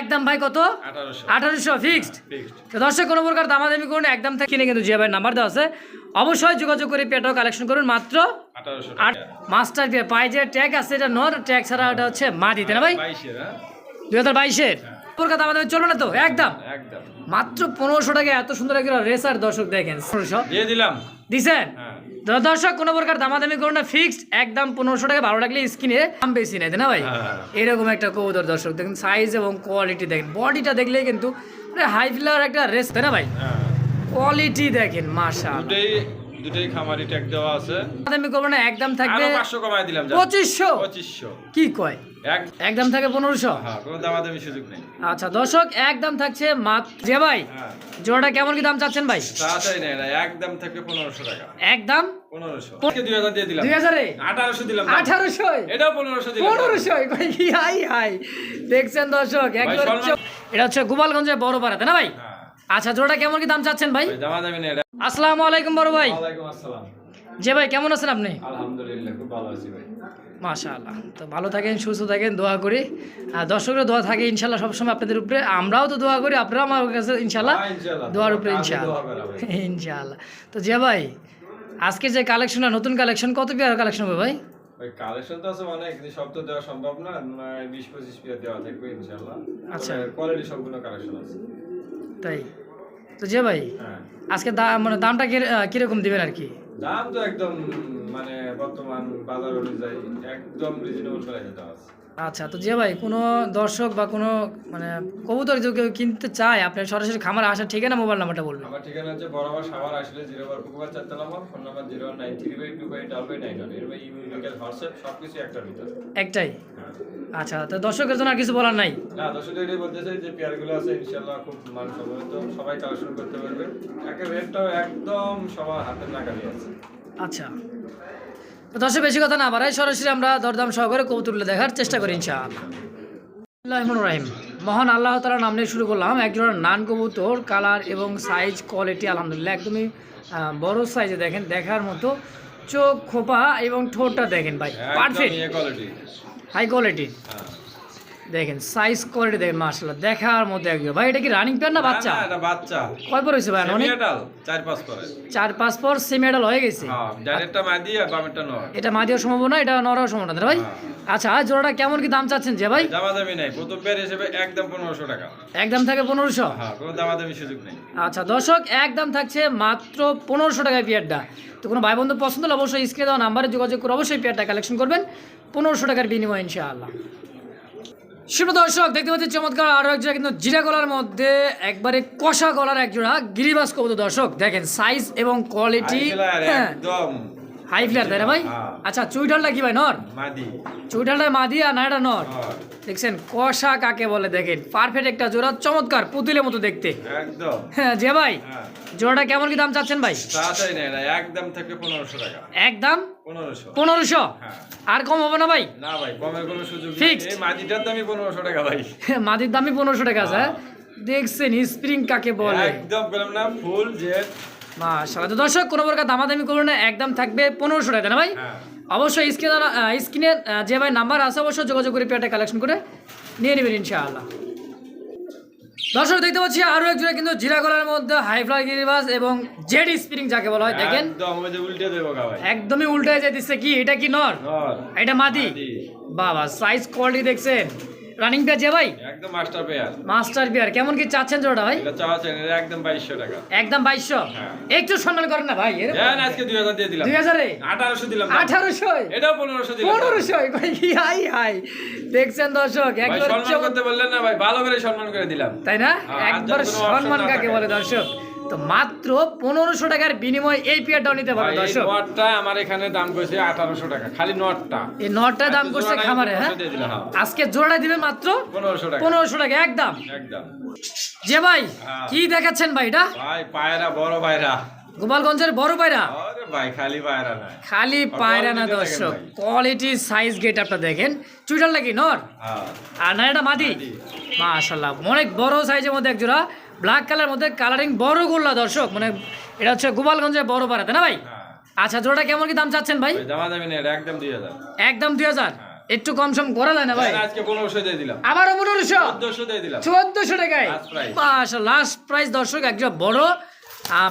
একদম ভাই কত? আঠারোশো। ফিক্সড ফিক্সড তো দর্শক কোনো প্রকার দামাদামি করুন একদম থেকে কিনে কিন্তু জিয়া ভাই নাম্বার দেওয়া আছে। অবশ্যই যোগাযোগ করে পেটাও কালেকশন করুন মাত্র মাস্টার বিয়ে পায়ে যে ট্যাগ আছে এটা নর ট্যাগ ছাড়া ওটা হচ্ছে মা দিতে না ভাই? হ্যাঁ। দুই হাজার বাইশের? প্রকার দামাদামি চলবে না তো? একদম মাত্র পনেরোশো টাকা এত সুন্দর একটা রেসার দর্শক দেখেন। পনেরোশো দিয়ে দিলাম। দিছেন? হ্যাঁ। দর্শক কোনো প্রকার দামাদামি করো না ফিক্সড একদম পনেরোশো টাকা ভালো লাগলে স্কিনে দাম বেশি নেই না ভাই? হ্যাঁ। এরকম একটা কবুতর দর্শক দেখেন সাইজ এবং কোয়ালিটি দেখেন। বডিটা দেখলে কিন্তু হাই ফ্লার একটা রেস তাই না ভাই? হ্যাঁ। কোয়ালিটি দেখেন মাসা দুটোই দুটোই খামারি ট্যাগ দেওয়া আছে। দামি করব না একদম থাকবে দিলাম। পঁচিশশো? পঁচিশশো। কি কয়? একদম থাকে পনেরোশো? হ্যাঁ দামাদামি সুযোগ নেই। আচ্ছা দর্শক একদম থাকছে মাত্র যে ভাই হ্যাঁ। জোড়াটা কেমন কি দাম চাচ্ছেন ভাই? একদম থাকবে পনেরোশো টাকা। একদম দেখছেন দর্শক এটা হচ্ছে গোপালগঞ্জের বড় পাড়াতে না ভাই? হ্যাঁ। আচ্ছা জোড়াটা কেমন কি দাম চাচ্ছেন ভাই? আসসালামু আলাইকুম বড় ভাই। যে ভাই কেমন আছেন আপনি? আলহামদুলিল্লাহ খুব ভালো আছি ভাই। মাশাআল্লাহ। তো ভালো থাকেন সুস্থ থাকেন দোয়া করি। আর দর্শকরা দোয়া থাকে ইনশাল্লাহ সবসময় আপনাদের উপরে। আমরাও তো দোয়া করি আপনারাও আমার কাছে ইনশাল্লাহ হ্যাঁ, দোয়ার উপরে ইনশাল্লাহ। ইনশাল্লাহ তো যে ভাই আজকে যে কালেকশনটা নতুন কালেকশন কত পেয়ার কালেকশন হবে ভাই? ওই কালেকশন তো আছে অনেক সব তো দেওয়া সম্ভব না। বিশ পঁচিশ পিয়ার দেওয়া থাকবে ইনশাল্লাহ আচ্ছা। কোয়ালিটি সবগুলো কালেকশন আছে। তাই। তো যে ভাই হ্যাঁ। আজকে দাম মানে দামটা কীরকম দিবেন আর কি? দাম তো একদম মানে বর্তমান বাজার অনুযায়ী একদম রিজনেবল প্রাইসে দেওয়া আছে আচ্ছা তো যে ভাই কোনো দর্শক বা কোনো মানে কবুতর যদি কেউ কিনতে চায় আপনি সরাসরি খামারে আসার ঠিকানা মোবাইল নাম্বারটা বলবেন। আমার ঠিকানা হচ্ছে বরাবর সাভার আসলে জিরো বার পুকুর চারতলা আমার phone number zero nine three five two five double nine one. এর ভাই ইমেল হোয়াটসঅ্যাপ সব কিছু একটার ভিতর। একটাই? হ্যাঁ। আচ্ছা তো দর্শকের জন্য আর কিছু বলার নাই? না দর্শক এটাই বলতে চাই যে পেয়ারগুলো আছে ইনশাল্লাহ খুব মানসম্মত সবাই কালেকশন করতে পারবে। একে রেটটাও একদম সবার হাতের নাগালি আছে। আচ্ছা। তো দর্শক বেশি কথা না বাড়াই সরাসরি আমরা দরদাম সহকারে কবুতরগুলো দেখার চেষ্টা করি ইনশাআল্লাহ। রাহিম মহান আল্লাহ তালা নাম নিয়ে শুরু করলাম। একজোড়া নান কবুতর কালার এবং সাইজ কোয়ালিটি আলহামদুলিল্লাহ একদমই বড় সাইজে দেখেন দেখার মতো। চোখ খোপা এবং ঠোঁটটা দেখেন ভাই পারফেক্ট হাই কোয়ালিটি দেখেন সাইজ কোয়ালিটি দেখেন মার্শাল্লাহ দেখার মধ্যে একজন। ভাই এটা কি রানিং প্যান না বাচ্চা না, এটা বাচ্চা। কয় পর হয়েছে ভাই অনেক সেমিয়াটাল চার পাঁচ পরে। চার পাঁচ পর সেমিয়াডাল হয়ে গেছে? হ্যাঁ ডাইরেক্টটা মাদি আর বামেরটা নয় এটা মাদিও সম্ভাবনা এটা নরাও সম্ভাবনা তাই না ভাই আচ্ছা আর জোড়াটা কেমন কি দাম চাচ্ছেন যে ভাই? দামাদামি নাই। প্রথম পেয়ার হিসেবে একদম পনেরোশো টাকা। একদম থাকে পনেরোশো? হ্যাঁ কোনো দামাদামি সুযোগ নেই। আচ্ছা দর্শক একদম থাকছে মাত্র পনেরোশো টাকায় পেয়ারটা তো কোনো ভাই বন্ধু পছন্দ হলে অবশ্যই স্ক্রিনে দেওয়া নাম্বারে যোগাযোগ করে অবশ্যই পেয়ারটা কালেকশন করবেন। পনেরোশো টাকার বিনিময় ইনশাআল্লাহ। শুভ দর্শক দেখতে পাচ্ছি চমৎকার আরও একজোড়া কিন্তু জিরা গলার মধ্যে একবারে কষা গলার একজোড়া গিরিবাস কবুতর দর্শক। দেখেন সাইজ এবং কোয়ালিটি হ্যাঁ। একদম। হাই ফ্লেয়ার তাই না ভাই? হ্যাঁ। আচ্ছা চুইটালটা কি ভাই? নর? মাদি। চুইটালটা মাদি আর নাইটা নর। দেখছেন কষা কাকে বলে দেখেন? পারফেক্ট একটা জোড়া চমৎকার পুতুলের মতো দেখতে। একদম। হ্যাঁ যে ভাই হ্যাঁ। জোড়াটা কেমন কি দাম চাচ্ছেন ভাই? একদম থেকে পনেরোশো টাকা। একদম? পনেরোশো। হ্যাঁ। আর কম হবে না ভাই? না ভাই কমের কোনো সুযোগ নেই। এই মাদিটার দামই পনেরোশো টাকা ভাই। মাদির দামই পনেরোশো টাকা আছে হ্যাঁ? দেখছেন স্প্রিং কাকে বলে? একদম পেলাম না ফুল জেড মাশাআল্লাহ। তো দর্শক কোনো প্রকার দামাদামি করুন না একদম থাকবে পনেরোশো টাকা না ভাই? হ্যাঁ। অবশ্যই স্ক্রিনে স্ক্রিনে যে ভাই নাম্বার আছে অবশ্যই যোগাযোগ করে পেয়ারটা কালেকশন করে নিয়ে নেবেন ইনশাআল্লাহ। দর্শক দেখতে পাচ্ছি আরও একজনের কিন্তু জিরা গলার মধ্যে হাই ফ্লাই গিরিবাস এবং জেড স্প্রিং যাকে বলা হয় দেখেন। একদমই উল্টে যাই দিচ্ছে কি? এটা কি নর? এটা মাদি? মাদি। বাবা সাইজ কোয়ালিটি দেখছেন। রানিং পেয়ার যে ভাই? একদম মাস্টার পেয়ার মাস্টার বিয়ার কেমন কি চাচ্ছেন জোড়া ভাই? এটা এটা একদম বাইশশো টাকা। একদম বাইশশো? হ্যাঁ। একটু সম্মান করেন না ভাই দেন আজকে দুই হাজার দিয়ে দিলাম। দুই হাজারে? আঠারোশো দিলাম আঠারোশো এটাও পনেরোশো দিলাম পনেরোশো হাই হাই। দেখছেন দর্শক ভাই একবার সম্মান করতে বললেন না ভাই ভালো করে সম্মান করে দিলাম। তাই না? হ্যাঁ, একবার সম্মান কাকে বলে দর্শক? তো মাত্র পনেরোশো টাকার বিনিময় এই পেয়ারটাও নিতে পারবে দর্শক। নটটা আমার এখানে দাম কইছে আঠারোশো টাকা খালি নটটা। এই নটটা দাম করছে খামারে হ্যাঁ? 1500 দিয়ে দিলাম, হ্যাঁ। আজকে জোড়া দিবে মাত্র পনেরোশো টাকা। পনেরোশো টাকা একদম। একদম। যে ভাই হ্যাঁ। কি দেখাচ্ছেন ভাই এটা? ভাই পায়রা বড় পায়রা। গোপালগঞ্জের বড় পায়রা? আরে খালি পায়রা না। দর্শক। কোয়ালিটি সাইজ গেট আপটা দেখেন। চুইটার নাকি নর? হ্যাঁ। আর না এটা মাদি? মাদি। মাশাল্লাহ অনেক বড় সাইজের মধ্যে একজোড়া ব্ল্যাক কালার মধ্যে কালারিং বড় গোল্লা দর্শক মানে এটা হচ্ছে গোপালগঞ্জের বড় পাড়াতে না ভাই? হ্যাঁ। আচ্ছা জোড়াটা কেমন কি দাম চাচ্ছেন ভাই? দামা দামি এটা একদম দুই হাজার। একদম দুই হাজার? হ্যাঁ। একটু কম সম করা যায় না ভাই? না, আজকে পনেরোশো দিয়ে দিলাম। আবারও পনেরোশো? চোদ্দশো দিয়ে দিলাম। চোদ্দশো টাকায়? Last price. মাশা লাস্ট প্রাইস দর্শক একজন বড়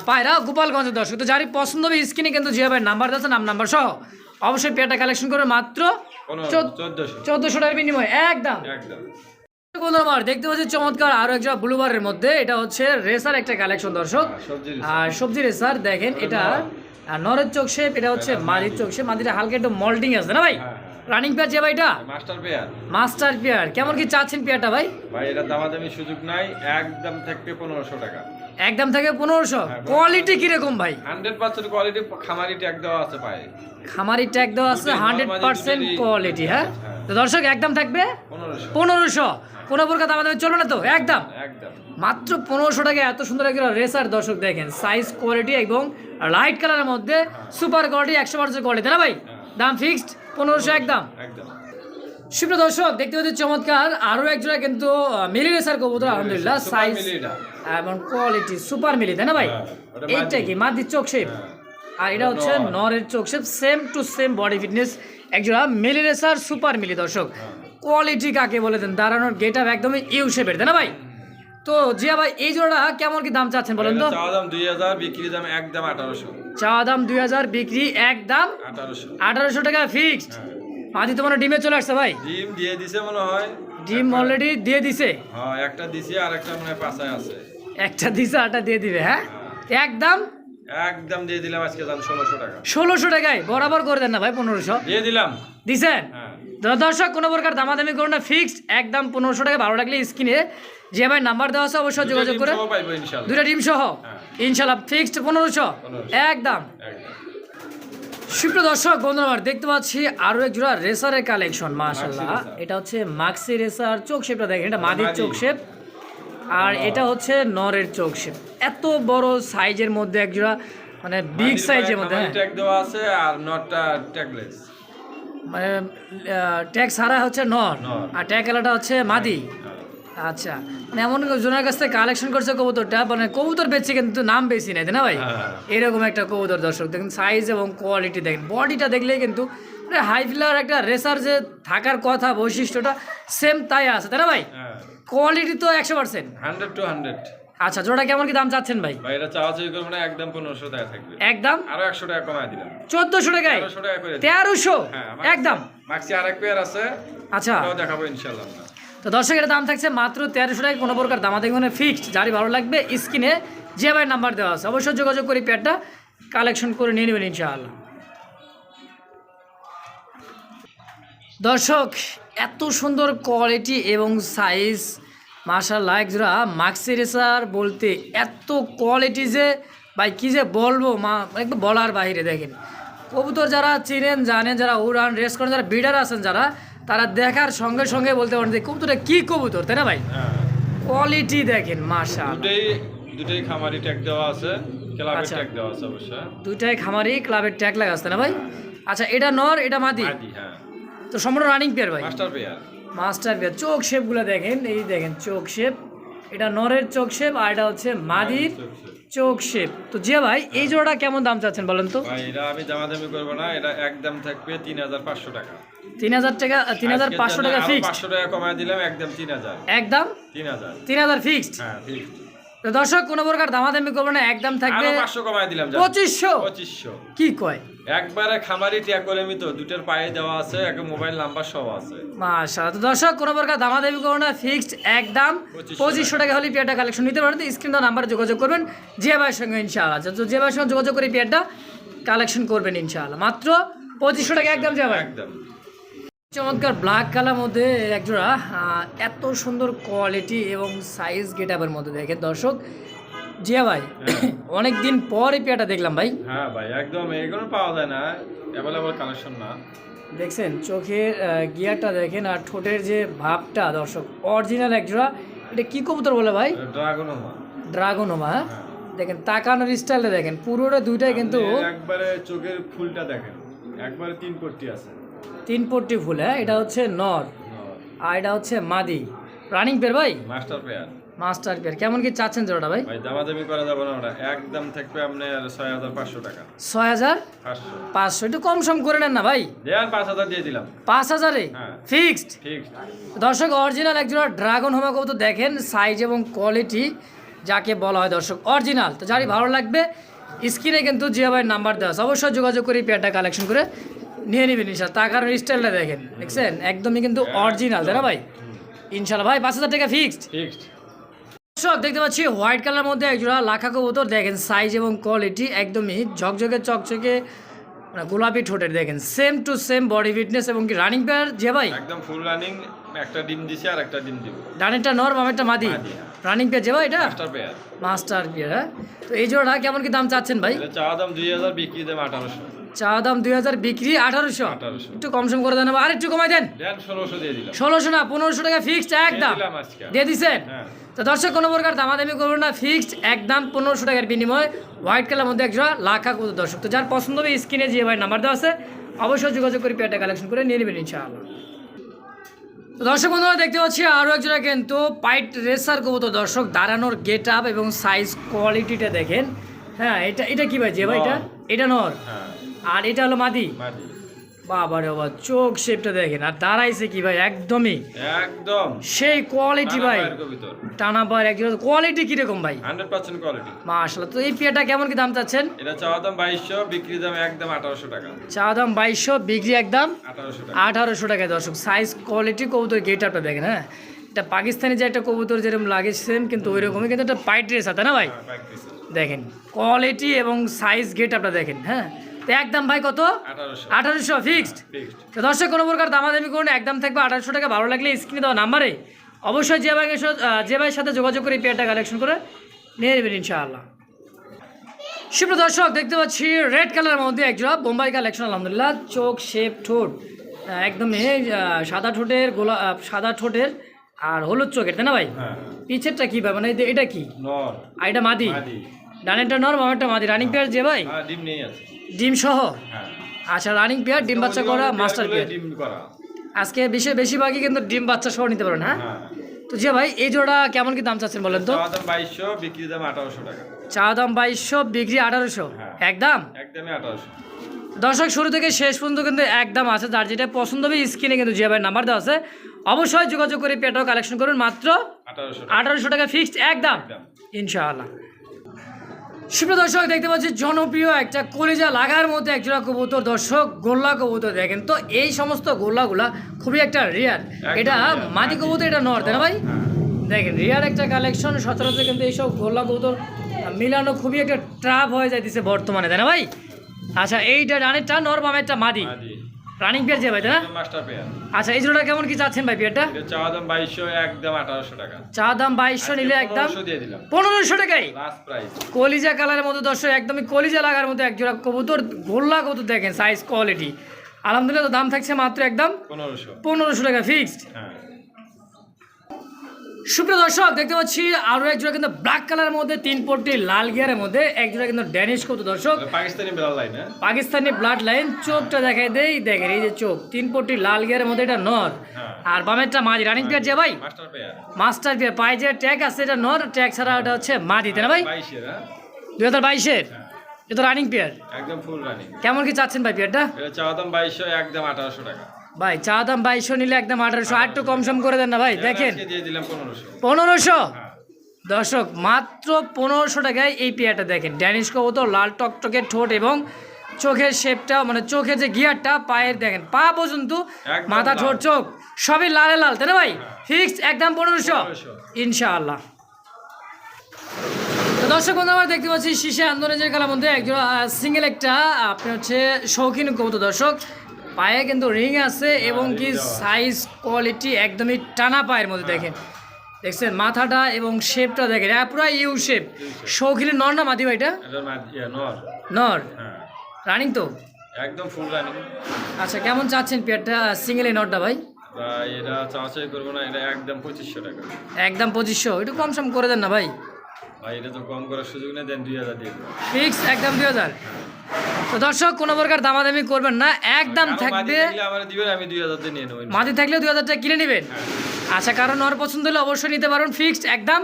পায়রা গোপালগঞ্জের দর্শক। তো যারই পছন্দ হবে স্ক্রিনে কিন্তু জিয়া ভাই নাম্বার আছে নাম নাম্বার সহ। অবশ্যই পেয়ারটা কালেকশন করে মাত্র পনেরো চোদ্দ- চোদ্দশো। চোদ্দশো টাকার বিনিময়। একদম। একদম। আমার দেখতে পাচ্ছি চমৎকার আরও একটা ব্লুবারের মধ্যে। এটা হচ্ছে রেসার একটা কালেকশন দর্শক। হ্যাঁ, আর সবজি রেসার দেখেন এটা নরের চোখ শেপ এটা হচ্ছে মাদির চোখ শেপ মাদিটা হালকা একটু মল্টিং আছে না ভাই? হ্যাঁ, হ্যাঁ। রানিং পেয়ার যে ভাই মাস্টার পেয়ার মাস্টার পেয়ার কেমন কি চাচ্ছেন পেয়ারটা ভাই? ভাই এটা দামাদামি সুযোগ নাই একদম থাকবে পনেরোশো টাকা। একদম থেকে পনেরোশো? হ্যাঁ, কোয়ালিটি কীরকম ভাই? হান্ড্রেড পার্সেন্ট কোয়ালিটি খামারি ট্যাগ দেওয়া আছে পায়ে খামারি ট্যাগ দেওয়া আছে হান্ড্রেড পার্সেন্ট কোয়ালিটি হ্যাঁ? হ্যাঁ। তো দর্শক একদম থাকবে? পনেরোশো। কোনো প্রকার দাম চলবে না তো? একদম? মাত্র পনেরোশো টাকা এত সুন্দর একটা রেসার দর্শক দেখেন। সাইজ কোয়ালিটি এবং লাইট কালারের মধ্যে সুপার কোয়ালিটি একশো পার্সেন্ট কোয়ালিটি না ভাই? দাম ফিক্সড পনেরোশো একদম। সুপ্রিয় দর্শক দেখতে পাচ্ছি চমৎকার আরও একজোড়া কিন্তু মিলি রেসার কবুতর আলহামদুলিল্লাহ। সাইজ এবং কোয়ালিটি সুপার মিলি। তাই না ভাই? হ্যাঁ, এইটা মাদি। কি? মাদির চোখ শেপ হ্যাঁ। আর এটা হচ্ছে নর। নরের চোখ shape same to same body fitness একজোড়া মিলি রেসার সুপার মিলি দর্শক। কোয়ালিটি কাকে বলে দেন? দাঁড়ানোর গেট আপ একদমই ইউ শেপের তাই না ভাই? তো জিয়া ভাই এই জোড়া কেমন কি দাম চাচ্ছেন বলেন তো? চাওয়া দাম দুই হাজার বিক্রি দাম একদম আঠারোশো। চা দাম দুই হাজার বিক্রি একদম আঠারোশো। আঠারোশো টাকা ফিক্সড মাদি তো মানে ডিমে চলে আসছে ভাই। ডিম দিয়ে দিছে মনে হয়। ডিম অলরেডি দিয়ে দিছে? হ্যাঁ একটা দিছি আর একটা মনে হয় পাশায় আছে। একটা দিছে আটা দিয়ে দিবে হ্যাঁ। একদম একদম দিয়ে দিলাম আজকে দাম ষোলোশো টাকা। ষোলোশো টাকায়? বরাবর করে দেন না ভাই পনেরোশো। দিয়ে দিলাম। দিছেন? হ্যাঁ। দর্শক কোনো প্রকার দামাদামি করুন না ফিক্সড একদম পনেরোশো টাকা ভালো লাগলে স্ক্রিনে যে ভাই নাম্বার দেওয়া আছে অবশ্যই যোগাযোগ করে দুইটা ডিম সহ? হ্যাঁ। ইনশাল্লাহ ফিক্সড পনেরোশো? 1500 একদম। সুপ্রিয় দর্শক বন্ধুরা দেখতে পাচ্ছি আরও এক জোড়া রেসারের কালেকশন মাশাল্লাহ এটা হচ্ছে মাক্সি রেসার চোখ শেপটা দেখেন এটা মাদির চোখ শেপ আর এটা হচ্ছে নরের চোখ শেপ। এত বড় সাইজের মধ্যে এক জোড়া মানে বিগ সাইজের মধ্যে হ্যাঁ। ট্যাগ দেওয়া আছে আর নটটা ট্যাগলেস মানে ট্যাগ সারা হচ্ছে নর। আর ট্যাগ এলাটা হচ্ছে মাদি। আচ্ছা মানে এমন জনের কাছ থেকে কালেকশন করছে কবুতরটা? মানে কবুতর বেচছে কিন্তু নাম বেশি নেই তাই না ভাই? হ্যাঁ। এরকম একটা কবুতর দর্শক দেখেন সাইজ এবং কোয়ালিটি দেখেন। বডিটা দেখলেই কিন্তু হাই ফ্লার একটা রেসার যে থাকার কথা বৈশিষ্ট্যটা সেম তাই আছে তাই না ভাই? হ্যাঁ। কোয়ালিটি তো একশো পার্সেন্ট। Hundred two hundred. আচ্ছা জোড়া কেমন কি দাম চাচ্ছেন ভাই? ভাই এটা চাওয়া চাই করব না একদম পনেরোশো টাকা থাকবে। একদম? আরও একশো টাকা কমায় দিলাম। চোদ্দশো টাকায়? তেরোশো টাকা করে দিলাম। তেরোশো? হ্যাঁ একদম। মাক্সি আরেক পেয়ার আছে। আচ্ছা। ওটাও দেখাবো ইনশাল্লাহ আমরা। তো দর্শকের দাম থাকছে মাত্র তেরোশো টাকা কোনো প্রকার দামা দেখবেন ফিক্সড যারই ভালো লাগবে স্ক্রিনে যে ভাই নাম্বার দেওয়া আছে অবশ্যই যোগাযোগ করে পেয়ারটা কালেকশন করে নিয়ে নেবেন ইনশাআল্লাহ। দর্শক এত সুন্দর কোয়ালিটি এবং সাইজ মার্শাল্লাহ একজোড়া মাক্সি রেসার বলতে এত কোয়ালিটি যে ভাই কী যে বলব মা একদম বলার বাইরে দেখেন। কবুতর যারা চিনেন জানেন যারা উড়ান রেস করেন যারা বিডার আছেন যারা তারা দেখার সঙ্গে সঙ্গে বলতে পারেন যে কবুতরটা কী কবুতর তাই না ভাই? হ্যাঁ। কোয়ালিটি দেখেন মাশাল দুটোই দুটোই খামারি ট্যাগ দেওয়া আছে ক্লাবের আচ্ছা। ট্যাগ দেওয়া আছে অবশ্য। দুইটাই খামারি ক্লাবের ট্যাগ লাগা আছে না ভাই? আচ্ছা এটা নর এটা মাদি? মাদি হ্যাঁ। তো সম্পূর্ণ রানিং পেয়ার ভাই। মাস্টার পেয়ার মাস্টার পেয়ার চোখ শেপগুলো দেখেন এই দেখেন চোখ শেপ এটা নরের চোখ শেপ আর এটা হচ্ছে মাদির চোখ শেপ তো জিয়া ভাই এই জোড়াটা কেমন দাম চাচ্ছেন বলেন তো? ভাই এটা আমি দামাদামি করব না এটা একদম থাকবে তিন হাজার পাঁচশো টাকা। তিন হাজার টাকা তিন হাজার আজকের পাঁচশো জন্য টাকা আরও ফিক্সড পাঁচশো টাকা কমায় দিলাম একদম তিন হাজার। একদম তিন হাজার। তিন হাজার ফিক্সড হ্যাঁ fixed। তো দর্শক কোনো প্রকার দামাদামি করব না একদম থাকবে আরও পাঁচশো কমায় দিলাম যান। পঁচিশশো। পঁচিশশো। কি কয়? একবারে খামারি ট্যাগ করে মি তো দুটোর পায়ে দেওয়া আছে একটা মোবাইল নাম্বার সব আছে। মাশাআল্লাহ। তো দর্শক কোনো প্রকার দামাদামি করব না ফিক্সড একদম 2500 পঁচিশশো টাকা হলে পেয়ারটা কালেকশন নিতে পারেন। স্ক্রিন নাম্বারে যোগাযোগ করবেন জিয়া ভাইয়ের সঙ্গে ইনশাআল্লাহ। তো জিয়া ভাইয়ের সঙ্গে যোগাযোগ করে পেয়ারটা কালেকশন করবেন ইনশাআল্লাহ। মাত্র পঁচিশশো টাকা একদম জিয়া ভাই। একদম। চমৎকার ব্ল্যাক কালার মধ্যে একজোড়া এত সুন্দর কোয়ালিটি এবং সাইজ গেট আপের মধ্যে দেখেন দর্শক। জিয়া ভাই অনেক দিন পর এই পেয়ারটা দেখলাম ভাই। হ্যাঁ ভাই একদম এগুলো পাওয়া যায় না অ্যাভেলেবল কালেকশন না। দেখছেন চোখের গিয়ারটা দেখেন আর ঠোঁটের যে ভাবটা দর্শক অরিজিনাল একজোড়া এটা কি কবুতর বলে ভাই? ড্রাগন মা ড্রাগন হ্যাঁ? দেখেন তাকানোর স্টাইলটা দেখেন পুরোটা দুইটাই কিন্তু একবারে চোখের ফুলটা দেখেন একবারে তিন পট্টি আছে। তিন পট্টি ফুল হ্যাঁ এটা হচ্ছে নর। আর এটা হচ্ছে মাদি। রানিং পেয়ার ভাই? মাস্টার পেয়ার মাস্টার পেয়ার কেমন কি চাচ্ছেন জোড়াটা ভাই? ভাই দামাদামি করা যাবে না ওটা একদম থাকবে আপনার হাজার পাঁচশো টাকা। ছয় হাজার পাঁচশো। পাঁচশো একটু কম সম করে নেন না ভাই। দেন পাঁচ হাজার দিয়ে দিলাম। পাঁচ হাজারে? হ্যাঁ। ফিক্সড? ঠিক দর্শক অরিজিনাল একজোড়া ড্রাগন হোমা কবুতর দেখেন সাইজ এবং কোয়ালিটি যাকে বলা হয় দর্শক অরিজিনাল তো যারই ভালো লাগবে স্ক্রিনে কিন্তু জিয়া ভাইয়ের নাম্বার দেওয়া আছে। অবশ্যই যোগাযোগ করে পেয়ারটা কালেকশন করে নিয়ে নেবেন ইনশাল তার কারণ স্টাইলটা দেখেন দেখছেন? একদমই কিন্তু অরিজিনাল তাই না ভাই? ইনশাল্লাহ ভাই পাঁচ হাজার টাকা ফিক্সড ফিক্সড দর্শক দেখতে পাচ্ছি হোয়াইট কালার মধ্যে একজোড়া লাখা কবুতর। দেখেন সাইজ এবং কোয়ালিটি একদমই ঝকঝকে চকচকে মানে গোলাপি ঠোঁটের দেখেন same to same body fitness এবং কি রানিং পেয়ার যে ভাই? একদম ফুল রানিং একটা ডিম দিছে আর একটা ডিম দিব। ডানেরটা নর বামেরটা মাদি। রানিং পেয়ার যে ভাই এটা? মাস্টার পেয়ার মাস্টার পেয়ার হ্যাঁ। তো এই জোড়া কেমন কি দাম চাচ্ছেন ভাই? এটা চাওয়া দাম দুই হাজার বিক্রি দেব আঠারোশো। চা দাম দুই হাজার বিক্রি আঠারোশো। একটু কম সম করে দেন আর একটু কমাই দেন। ষোলোশো না পনেরোশো টাকা ফিক্সড একদম। দিয়ে দিছেন? হ্যাঁ। তো দর্শক কোনো প্রকার দামাদামি করবেন না ফিক্সড একদম পনেরোশো টাকার বিনিময়ে। হোয়াইট কালার মধ্যে একজোড়া লাখা কত দর্শক তো যার পছন্দ হবে স্ক্রিনে যে ভাই নাম্বার দেওয়া আছে অবশ্যই যোগাযোগ করে পেয়ারটা কালেকশন করে নিয়ে নেবেন ইনশাআল্লাহ। দর্শক বন্ধুরা দেখতে পাচ্ছি আরও একজোড়া কিন্তু পাইট রেসার কবুতর। দর্শক দাঁড়ানোর গেট আপ এবং সাইজ কোয়ালিটিটা দেখেন। হ্যাঁ এটা এটা কি ভাই যে ভাই এটা? এটা নর। হ্যাঁ। আর এটা হলো মাদি। বাবা রে বাবা চোখ শেপটা দেখেন আর দাঁড়াইছে কি ভাই? একদমই। একদম। সেই কোয়ালিটি ভাই। টানা পার একজন কোয়ালিটি কীরকম ভাই? হান্ড্রেড পার্সেন্ট কোয়ালিটি মাশাল্লাহ তো এই পেয়ারটা কেমন কি দাম চাচ্ছেন? এটা চাওয়া দাম বাইশশো বিক্রি দাম একদম আঠারোশো টাকা। চা দাম বাইশশো বিক্রি একদম আঠারোশো টাকা। আঠারোশো টাকায় দর্শক সাইজ কোয়ালিটি কবুতর গেট আপটা দেখেন হ্যাঁ? এটা পাকিস্তানি যে একটা কবুতর যেরকম লাগে সেম কিন্তু ওই রকমই কিন্তু একটা পাইট ড্রেস আছে না ভাই? হ্যাঁ। দেখেন কোয়ালিটি এবং সাইজ গেট আপটা দেখেন হ্যাঁ? তো একদম ভাই কত? আঠারোশো। ফিক্সড ফিক্সড তো দর্শক কোনো প্রকার দামাদামি করুন একদম থাকবে আঠারোশো টাকা ভালো লাগলে স্ক্রিনে দেওয়া নাম্বারে অবশ্যই যে আহ, যে ভাইয়ের সাথে যোগাযোগ করে এই পেয়ারটা কালেকশন করে নিয়ে নেবেন ইনশাআল্লাহ। সুপ্র দর্শক দেখতে পাচ্ছি রেড কালারের মধ্যে একজোড়া বোম্বাই কালেকশন আলহামদুলিল্লাহ চোখ শেপ ঠোঁট একদম সাদা ঠোঁটের গোলা সাদা ঠোঁটের আর হলুদ চোখের তাই না ভাই? হ্যাঁ। পিছেরটা কি ভাই? মানে এটা- কি? আর এটা মাদি? ডানেরটা নর বামেরটা মাদি? রানিং পেয়ার যে ভাই? হ্যাঁ ডিম নেই আছে। ডিম সহ? হ্যাঁ। আচ্ছা রানিং পেয়ার ডিম বাচ্চা করা মাস্টার পেয়ার ডিম করা। আজকে বেশি বেশিরভাগই কিন্তু ডিম বাচ্চা সহ নিতে পারেন হ্যাঁ? হ্যাঁ। তো যে ভাই এই জোড়া কেমন কি দাম চাচ্ছেন বলেন তো? দাম বাইশশো বিক্রি দাম আঠারোশো টাকা। চা দাম বাইশশো বিক্রি আঠারোশো? হ্যাঁ। একদম? একদমই আঠারোশো। দর্শক শুরু থেকে শেষ পর্যন্ত কিন্তু একদম আছে। যার যেটা পছন্দ হবে স্ক্রিনে কিন্তু যে ভাই নাম্বার দেওয়া আছে। অবশ্যই যোগাযোগ করে পেটাও কালেকশন করুন মাত্র আঠারোশো টাকা। ফিক্সড একদম। ইনশাআল্লাহ। সুপ্রিয় দর্শক দেখতে পাচ্ছি জনপ্রিয় একটা কলিজা লাগার মধ্যে একজোড়া কবুতর। দর্শক গোল্লা কবুতর দেখেন তো এই সমস্ত গোল্লাগুলা খুবই একটা রিয়ার এটা মাটি কবুতর এটা নর তাই না ভাই? হ্যাঁ। দেখেন রিয়ার একটা কালেকশন সচরাচর কিন্তু এইসব গোল্লা কবুতর মিলানো খুবই একটা ট্রাপ হয়ে যাইতেছে বর্তমানে তাই না ভাই? আচ্ছা এইটা রানেরটা নর বামেরটা মাদি। মাদি। রানিং পেয়ার যে ভাই তাই না? মাস্টার পেয়ার আচ্ছা এই জোড়াটা কেমন কি চাচ্ছেন ভাই পেয়ারটা এটা চাওয়া দাম বাইশশো একদম আঠারোশো টাকা। চা দাম বাইশশো নিলে একদম পনেরোশো দিয়ে দিলাম। পনেরোশো টাকাই লাস্ট প্রাইস কলিজা কালারের মতো দর্শক একদমই কলিজা লাগার মতো এক জোড়া কবুতর গোল্লা কবুতর দেখেন সাইজ কোয়ালিটি আলহামদুলিল্লাহ তো দাম থাকছে মাত্র একদম পনেরোশো। পনেরোশো টাকা ফিক্সড হ্যাঁ। সুপ্রিয় দর্শক দেখতে পাচ্ছি আরও একজোড়া কিন্তু ব্ল্যাক কালারের মধ্যে তিন পট্টি লাল গিয়ারের মধ্যে একজোড়া কিন্তু ড্যানিশ কত দর্শক। পাকিস্তানি লাইন হ্যাঁ? পাকিস্তানি ব্লাড লাইন চোখটা দেখাই দেই দেখেন এই যে চোখ তিন পট্টি লাল গিয়ারের মধ্যে এটা নর। হ্যাঁ। আর বামেরটা মাঝি রানিং পেয়ার যে ভাই? মাস্টার পেয়ার মাস্টার পেয়ার পায়ে যে ট্যাগ আছে এটা নর ট্যাগ ছাড়া ওটা হচ্ছে মাদি তাই না ভাই? দুই হাজার বাইশের? হ্যাঁ। এটা রানিং পেয়ার একদম ফুল রানিং কেমন কি চাচ্ছেন ভাই পেয়ারটা এটা চাওয়া দাম বাইশশো একদম আঠারোশো টাকা। ভাই চা দাম বাইশশো নিলে একদম আঠারোশো আর একটু কম সম করে দেন না ভাই দেখেন। দিয়ে দিলাম পনেরোশো। হ্যাঁ। দর্শক মাত্র পনেরোশো টাকায় এই পেয়ারটা দেখেন ড্যানিশ কবুতর লাল টকটকে ঠোঁট এবং চোখের শেপটা মানে চোখের যে গিয়ারটা পায়ের দেখেন পা পর্যন্ত মাথা ঠোঁট চোখ সবই লালে লাল তাই না ভাই? ফিক্স একদম পনেরোশো। 1500 ইনশাআল্লাহ। দর্শক বন্ধু আমরা দেখতে পাচ্ছি শীষে আন্দোলনের খেলার মধ্যে একজন সিঙ্গেল একটা আপনি হচ্ছে শৌখিন কবুতর। দর্শক পায়ে কিন্তু রিং আছে এবং কি সাইজ কোয়ালিটি একদমই টানা পায়ের মধ্যে দেখেন। দেখছেন মাথাটা এবং শেপটা দেখেন। হ্যাঁ পুরো ইউ শেপ শৌখিনের নর না মাদি ভাইটা? নর। নর? হ্যাঁ। রানিং তো? একদম ফুল রানিং আচ্ছা কেমন চাচ্ছেন পেয়ারটা সিঙ্গেল নরটা ভাই? এটা চাওয়াচাই করব না এটা একদম পঁচিশশো টাকা। একদম পঁচিশশো। একটু কম সম করে দেন না ভাই। ভাই এটা তো কম করার সুযোগ নেই দেন দুই হাজার দিয়ে ফিক্স একদম দুই হাজার। তো দর্শক কোনো প্রকার দামাদামি করবেন না। একদম কারও মাটি থাকলে দুই হাজার টাকা কিনে নেবেন। হ্যাঁ। আচ্ছা কারণ ওর পছন্দ হলে অবশ্যই নিতে পারুন। ফিক্সড একদম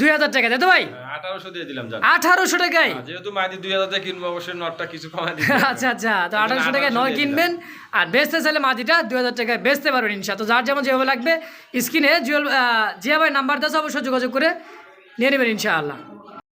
দুই হাজার টাকা তাই তো ভাই? আঠারোশো দিয়ে দিলাম আঠারোশো টাকায়? যেহেতু মাদি দুই হাজার টাকা কিনবো অবশ্যই নটটা কিছু কমাই আচ্ছা আচ্ছা তো আঠারোশো টাকায় নয় কিনবেন। আর বেচতে চাইলে মাটিটা দুই হাজার টাকায় বেচতে পারবেন ইনশা তো যার যেমন যেভাবে লাগবে স্ক্রিনে জুয়েল জিয়া ভাই নাম্বার দেওয়া অবশ্যই যোগাযোগ করে নিয়ে নেবেন ইনশাআল্লাহ।